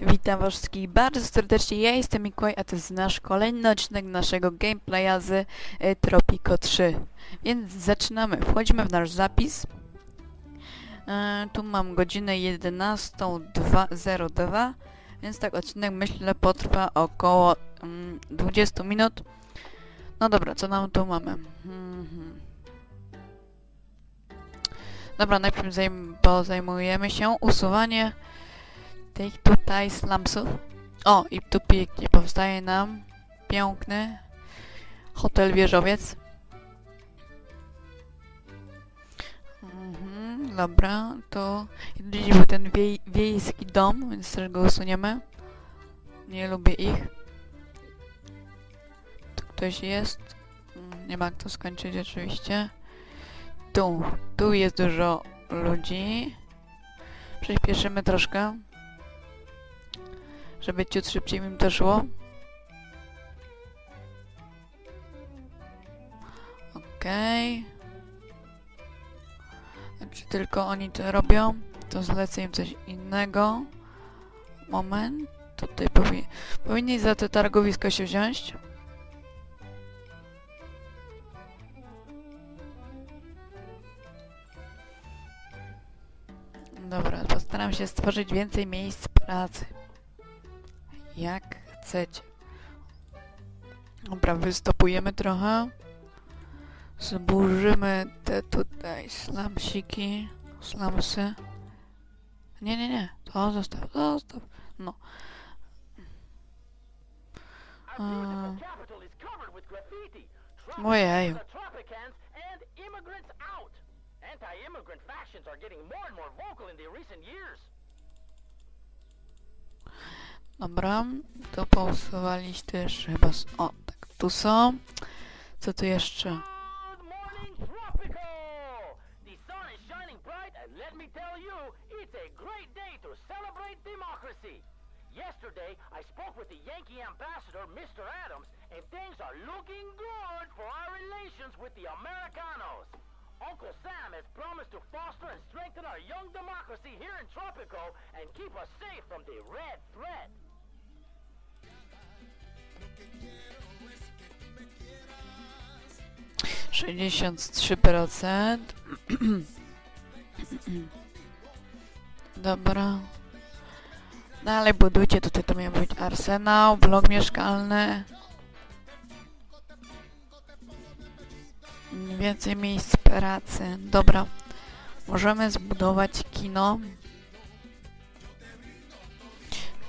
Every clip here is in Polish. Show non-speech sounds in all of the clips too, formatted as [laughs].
Witam was wszystkich bardzo serdecznie, ja jestem Mikołaj, a to jest nasz kolejny odcinek naszego gameplaya z y, Tropico 3. Więc zaczynamy, wchodzimy w nasz zapis. E, tu mam godzinę 11.02, więc tak odcinek myślę potrwa około mm, 20 minut. No dobra, co nam tu mamy? Mhm. Dobra, najpierw zajm zajmujemy się usuwanie tych tutaj slumsów. O, i tu pięknie powstaje nam piękny hotel wieżowiec. Mhm, dobra, to był ten wiej, wiejski dom, więc też go usuniemy. Nie lubię ich. Tu ktoś jest. Nie ma kto skończyć oczywiście. Tu, tu jest dużo ludzi. Przyspieszymy troszkę żeby ciut szybciej im to szło. Okej. Czy tylko oni to robią? To zlecę im coś innego. Moment. Tutaj powi powinni za to targowisko się wziąć. Dobra, postaram się stworzyć więcej miejsc pracy jak chcecie. Dobra, wystopujemy trochę. Zburzymy te tutaj slamsiki, slamsy. Nie, nie, nie, to zostaw, zostaw. No. Immigrants out. Anti-immigrant factions are getting more and more vocal in the recent years. Dobra, to pousuwaliście też chyba... s- O, tak, tu są. Co tu jeszcze? Yesterday, I spoke with the Yankee ambassador, Mr. Adams, and things are looking good for our relations with the Americanos. Uncle Sam has promised to foster and strengthen our young democracy here in Tropico and keep us safe from the red threat. 63%. [clears throat] Dobra. Dalej budujcie, tutaj to miał być arsenał, blok mieszkalny. Więcej miejsc pracy. Dobra. Możemy zbudować kino.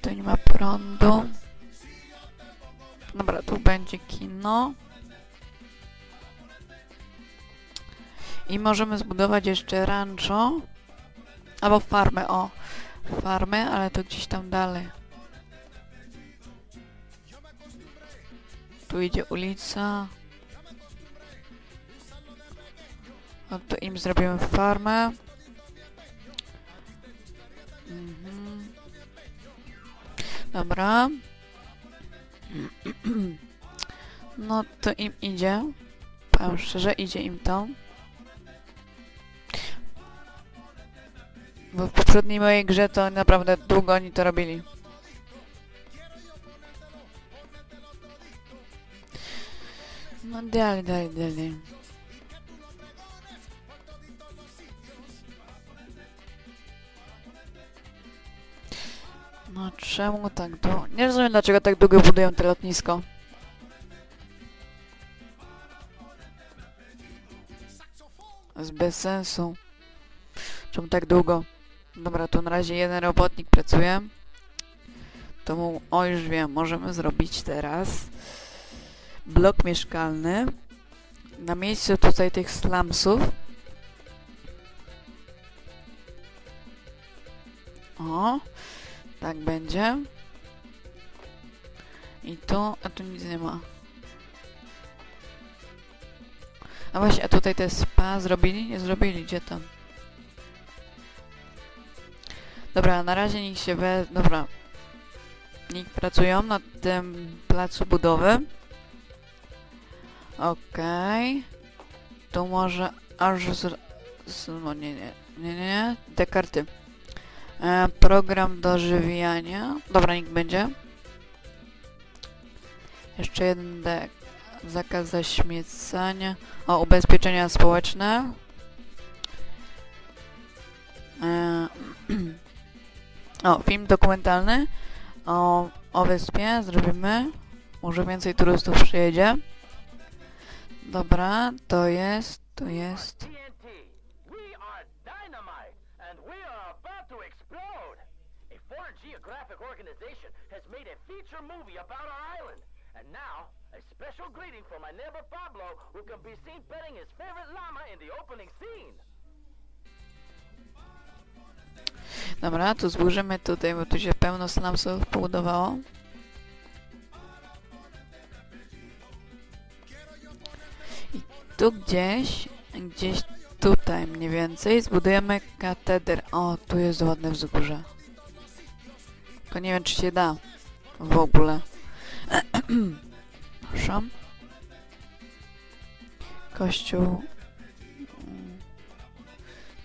Tu nie ma prądu. Dobra, tu będzie kino. I możemy zbudować jeszcze rancho. Albo farmę, o. Farmę, ale to gdzieś tam dalej. Tu idzie ulica. No to im zrobimy farmę. Mhm. Dobra. [clears throat] No to im idzie. Powiem szczerze, idzie im to. Bo w poprzedniej mojej grze to naprawdę długo oni to robili. No dalej, dalej, dalej. No czemu tak długo? Nie rozumiem dlaczego tak długo budują to lotnisko. Jest bez sensu. Czemu tak długo? Dobra, to na razie jeden robotnik pracuje. To mu, o już wiem, możemy zrobić teraz blok mieszkalny na miejscu tutaj tych slumsów. O, tak będzie. I tu, a tu nic nie ma. A właśnie, a tutaj te spa zrobili? Nie zrobili, gdzie tam? Dobra, na razie niech się we... Dobra. Niech pracują nad tym placu budowy. Okej. Tu może aż z... z... No nie, nie, nie, nie, nie. Te karty. E, program dożywiania. Dobra, niech będzie. Jeszcze jeden dek. Zakaz zaśmiecania. O, ubezpieczenia społeczne. E, [clears throat] o, film dokumentalny o, o wyspie zrobimy. Może więcej turystów przyjedzie. Dobra, to jest, to jest. Special greeting from my neighbor Pablo, who can be seen petting his favorite llama in the opening scene. Dobra, tu zburzymy tutaj, bo tu się pełno slumsów pobudowało. I tu gdzieś, gdzieś tutaj mniej więcej zbudujemy katedrę. O, tu jest ładne wzgórze. Tylko nie wiem, czy się da w ogóle. [clears throat] Proszę. Kościół.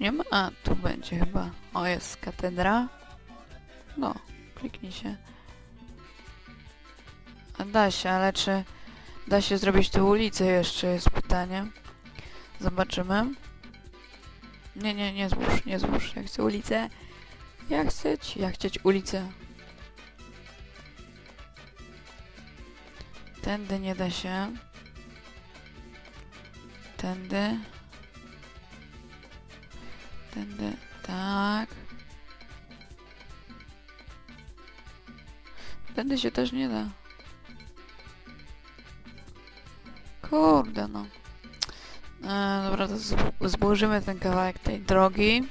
Nie ma. A, tu będzie chyba. O, jest katedra. No, kliknij się. A da się, ale czy da się zrobić tu ulicę jeszcze jest pytanie. Zobaczymy. Nie, nie, nie złóż, nie złóż. Ja chcę ulicę. Ja chcę ja chcieć ulicę. Tędy nie da się. Tędy. Tędy, tak. Tędy się też nie da. Kurde no. E, dobra, to zbu- zburzymy ten kawałek tej drogi.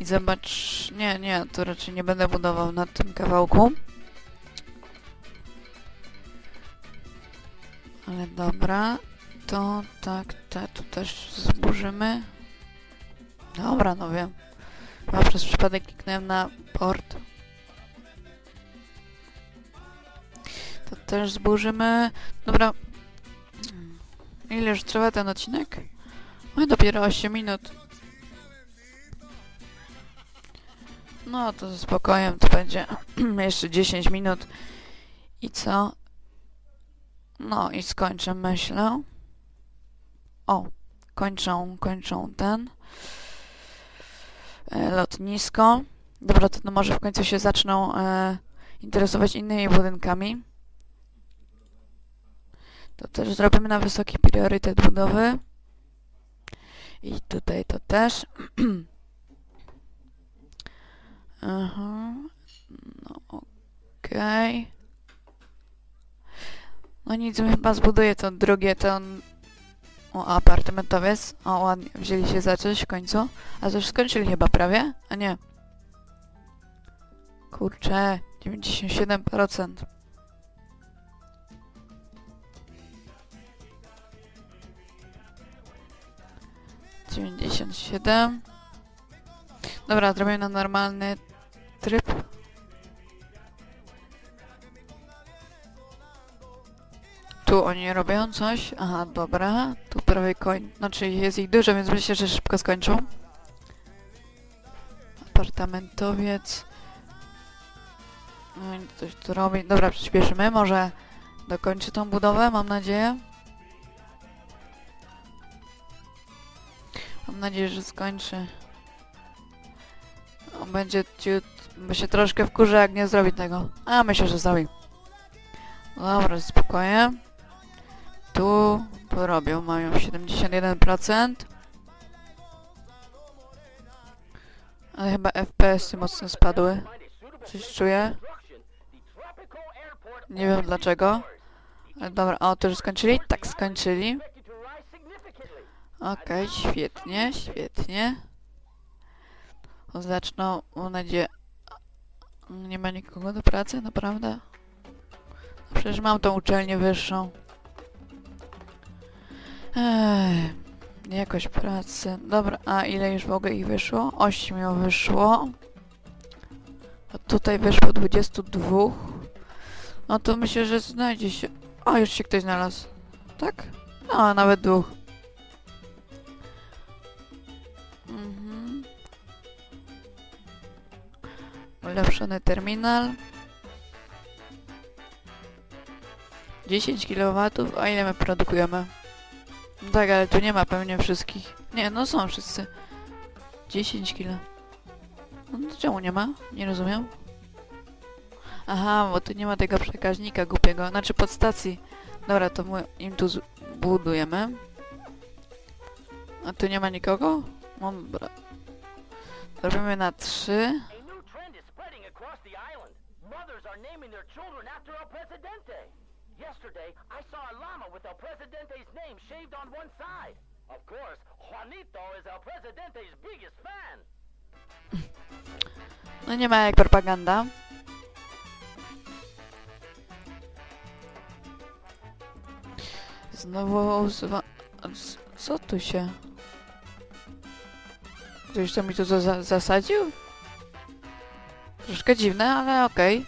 I zobacz... Nie, nie, tu raczej nie będę budował na tym kawałku. Ale dobra. To tak, te tu też zburzymy. Dobra, no wiem. Chyba przez przypadek kliknąłem na port. To też zburzymy. Dobra. Hmm. Ile już trwa ten odcinek? No dopiero 8 minut. No to ze spokojem to będzie [clears throat] jeszcze 10 minut. I co? No i skończę myślę. O, kończą, kończą ten lotnisko. Dobra, to no może w końcu się zaczną e, interesować innymi budynkami. To też zrobimy na wysoki priorytet budowy. I tutaj to też. [clears throat] Aha. No okej. No nic, chyba zbuduję to drugie, to o, apartamentowiec. O, ładnie, wzięli się za coś w końcu. A to już skończyli chyba prawie? A nie. Kurczę, 97%. Dziewięćdziesiąt siedem. Dobra, zrobię na normalny tryb. Tu oni robią coś. Aha, dobra. Tu prawie koń... Znaczy jest ich dużo, więc myślę, że szybko skończą. Apartamentowiec. No coś tu robi. Dobra, przyspieszymy. Może dokończy tą budowę, mam nadzieję. Mam nadzieję, że skończy. On będzie ciut... Bo się troszkę wkurzy, jak nie zrobi tego. A, myślę, że zrobi. Dobra, spokojnie. Tu porobią, mają 71%. Ale chyba FPS-y mocno spadły. Coś czuję. Nie wiem dlaczego. Ale dobra, o, to już skończyli? Tak, skończyli. Okej, świetnie, świetnie. Zaczną, mam nadzieję... Nie ma nikogo do pracy, naprawdę? Przecież mam tą uczelnię wyższą. Ech, jakoś pracy. Dobra, a ile już w ogóle ich wyszło? 8 wyszło. A tutaj wyszło 22. No to myślę, że znajdzie się... O, już się ktoś znalazł. Tak? No, nawet dwóch. Mhm. Połączony terminal. 10 kW, a ile my produkujemy? Tak, ale tu nie ma pewnie wszystkich. Nie, no są wszyscy. 10 kg. No to czemu nie ma? Nie rozumiem. Aha, bo tu nie ma tego przekaźnika głupiego, znaczy podstacji. Dobra, to my im tu budujemy. A tu nie ma nikogo? No dobra. Robimy na 3. A new trend is spreading across the island. Mothers are naming their children after El Presidente. Yesterday, I saw a llama with El Presidente's name shaved on one side. Of course, Juanito is El Presidente's biggest fan. [laughs] No nie ma jak propaganda. Znowu usuwa... a c- Co tu się... Ktoś to mi tu za zasadził? Troszkę dziwne, ale okej.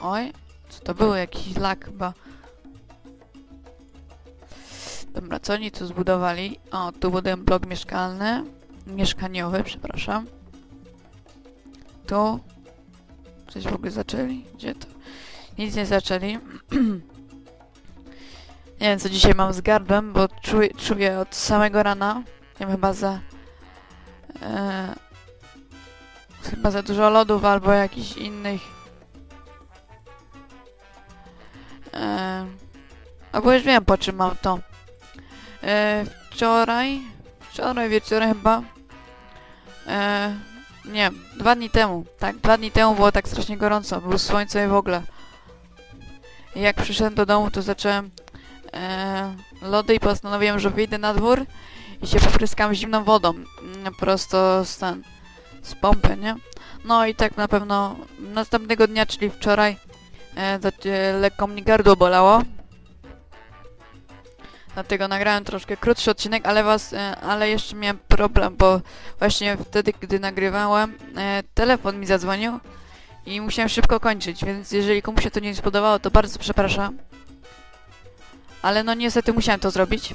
Oj, co to było? Jakiś lak chyba. Dobra, co tu zbudowali? O, tu buduję blok mieszkalny. Mieszkaniowy, przepraszam. Tu. Coś w ogóle zaczęli? Gdzie to? Nic nie zaczęli. [clears throat] nie wiem, co dzisiaj mam z gardłem, bo czuję, czuję od samego rana. Nie wiem, chyba za... E, chyba za dużo lodów albo jakichś innych... E, albo już wiem, po czym mam to. E, wczoraj... Wczoraj wieczorem chyba... E, nie, dwa dni temu. Tak, dwa dni temu było tak strasznie gorąco. Było słońce i w ogóle. I jak przyszedłem do domu, to zacząłem e, lody i postanowiłem, że wyjdę na dwór i się popryskam zimną wodą. Mm, Prosto z ten, z pompy, nie? No i tak na pewno następnego dnia, czyli wczoraj, e, e, lekko mnie gardło bolało. Dlatego nagrałem troszkę krótszy odcinek, ale was, e, ale jeszcze miałem problem, bo właśnie wtedy, gdy nagrywałem, e, telefon mi zadzwonił i musiałem szybko kończyć, więc jeżeli komuś się to nie spodobało, to bardzo przepraszam. Ale no niestety musiałem to zrobić,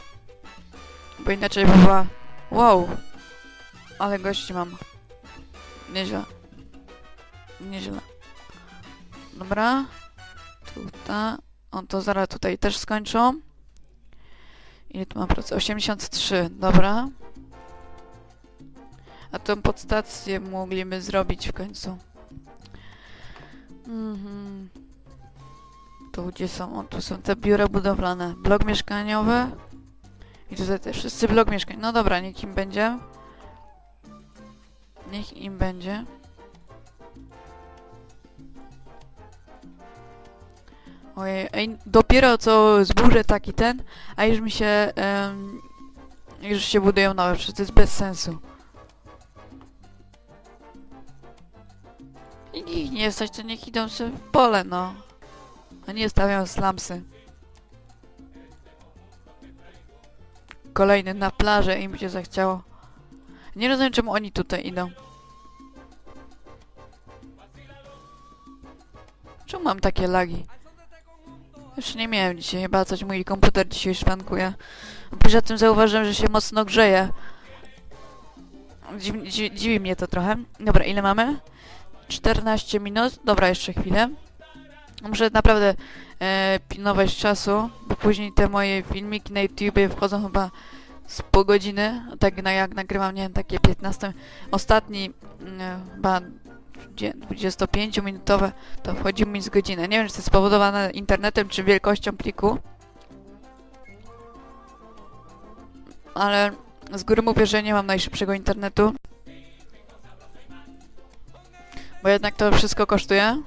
bo inaczej by była... Wow! Ale gości mam. Nieźle. Nieźle. Dobra. Tutaj. On to zaraz tutaj też skończą. Ile tu mam procent? 83, dobra. A tą podstację mogliby zrobić w końcu. Mhm. Tu gdzie są? O, tu są te biura budowlane. Blok mieszkaniowy. I tutaj też wszyscy blok mieszkań. No dobra, niech im będzie. Niech im będzie. Ojej, ej, dopiero co zburzę taki ten, a już mi się, em, już się budują nowe, to jest bez sensu. I nie stać, to niech idą sobie w pole, no. A nie stawiam slamsy. Kolejny na plażę im się zachciało. Nie rozumiem, czemu oni tutaj idą. Czemu mam takie lagi? Już nie miałem dzisiaj, chyba coś mój komputer dzisiaj szwankuje. Poza tym zauważyłem, że się mocno grzeje. Dziwi, dziwi, mnie to trochę. Dobra, ile mamy? 14 minut. Dobra, jeszcze chwilę. Muszę naprawdę e, pilnować czasu, bo później te moje filmiki na YouTube wchodzą chyba z pół godziny. Tak na, jak nagrywam, nie wiem, takie 15. Ostatni mm, chyba 25-minutowe to wchodzi mi z godziny. Nie wiem, czy to jest spowodowane internetem, czy wielkością pliku. Ale z góry mówię, że nie mam najszybszego internetu. Bo jednak to wszystko kosztuje.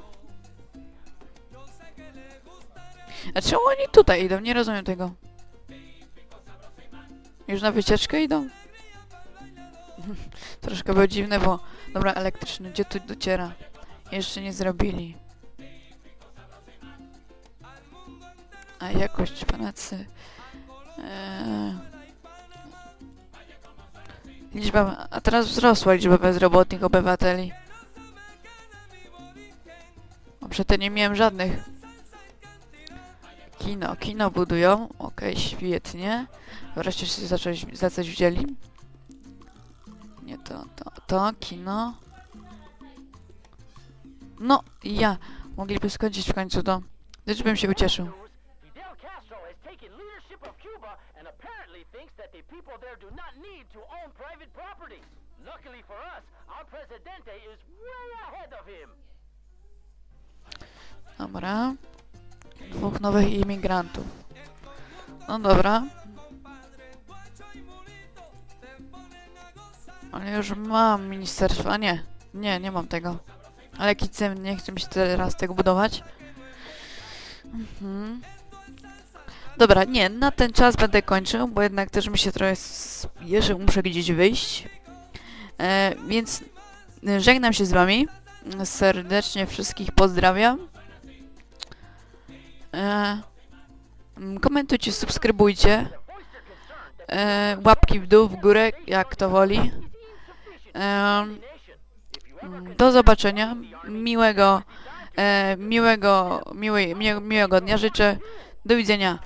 A czemu oni tutaj idą? Nie rozumiem tego. Już na wycieczkę idą? [laughs] Troszkę było dziwne, bo... Dobra, elektryczny, gdzie tu dociera? Jeszcze nie zrobili. A jakość pracy... Eee... Liczba... A teraz wzrosła liczba bezrobotnych obywateli. Bo przedtem nie miałem żadnych. Kino, kino budują. Okej, świetnie. Wreszcie się za za coś wzięli. Nie to, to, to, kino. No, ja. Mogliby skończyć w końcu to. Też bym się ucieszył. News, Fidel Castro has taken leadership Ale już mam ministerstwo. Nie, nie, nie mam tego. Ale jaki cem, nie chcę mi się teraz tego budować. Mhm. Dobra, nie, na ten czas będę kończył, bo jednak też mi się trochę spieszy, muszę gdzieś wyjść. E, więc e, żegnam się z wami. Serdecznie wszystkich pozdrawiam. E, komentujcie, subskrybujcie. E, łapki w dół, w górę, jak to woli. Do zobaczenia. Miłego, e, miłego, miłej, miłego dnia życzę. Do widzenia.